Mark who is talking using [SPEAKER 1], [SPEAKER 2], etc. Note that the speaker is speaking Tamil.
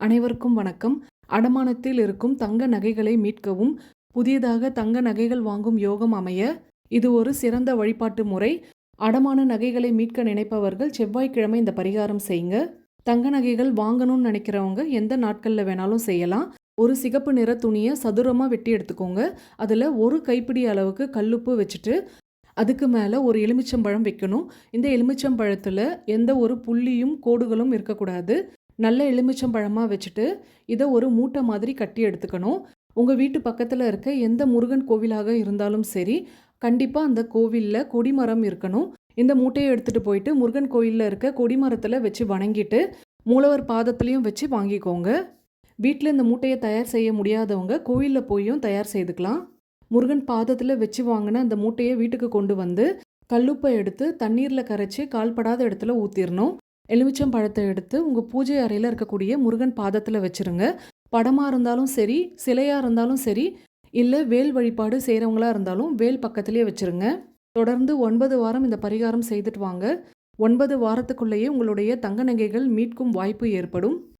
[SPEAKER 1] அனைவருக்கும் வணக்கம். அடமானத்தில் இருக்கும் தங்க நகைகளை மீட்கவும் புதியதாக தங்க நகைகள் வாங்கும் யோகம் அமைய இது ஒரு சிறந்த வழிபாட்டு முறை. அடமான நகைகளை மீட்க நினைப்பவர்கள் செவ்வாய்க்கிழமை இந்த பரிகாரம் செய்யுங்க. தங்க நகைகள் வாங்கணும்னு நினைக்கிறவங்க எந்த நாட்களில் வேணாலும் செய்யலாம். ஒரு சிகப்பு நிற துணியை சதுரமாக வெட்டி எடுத்துக்கோங்க. அதில் ஒரு கைப்பிடி அளவுக்கு கல்லுப்பு வச்சுட்டு அதுக்கு மேலே ஒரு எலுமிச்சம்பழம் வைக்கணும். இந்த எலுமிச்சம்பழத்தில் எந்த ஒரு புள்ளியும் கோடுகளும் இருக்கக்கூடாது. நல்ல எலுமிச்சம்பழமாக வச்சுட்டு இதை ஒரு மூட்டை மாதிரி கட்டி எடுத்துக்கணும். உங்கள் வீட்டு பக்கத்தில் இருக்க எந்த முருகன் கோவிலாக இருந்தாலும் சரி கண்டிப்பாக அந்த கோவிலில் கொடிமரம் இருக்கணும். இந்த மூட்டையை எடுத்துகிட்டு போயிட்டு முருகன் கோயிலில் இருக்க கொடிமரத்தில் வச்சு வணங்கிட்டு மூலவர் பாதத்துலேயும் வச்சு வாங்கிக்கோங்க. வீட்டில் இந்த மூட்டையை தயார் செய்ய முடியாதவங்க கோயிலில் போயும் தயார் செய்துக்கலாம். முருகன் பாதத்தில் வச்சு வாங்கின அந்த மூட்டையை வீட்டுக்கு கொண்டு வந்து கல்லுப்பை எடுத்து தண்ணீரில் கரைச்சி கால்படாத இடத்துல ஊற்றிடணும் எலுமிச்சம் பழத்தை எடுத்து உங்கள் பூஜை அறையில் இருக்கக்கூடிய முருகன் பாதத்தில் வச்சுருங்க. படமாக இருந்தாலும் சரி சிலையாக இருந்தாலும் சரி இல்லை வேல் வழிபாடு செய்கிறவங்களாக இருந்தாலும் வேல் பக்கத்துலேயே வச்சுருங்க. தொடர்ந்து ஒன்பது வாரம் இந்த பரிகாரம் செய்துட்டு வாங்க. ஒன்பது வாரத்துக்குள்ளேயே உங்களுடைய தங்க நகைகள் மீட்கும் வாய்ப்பு ஏற்படும்.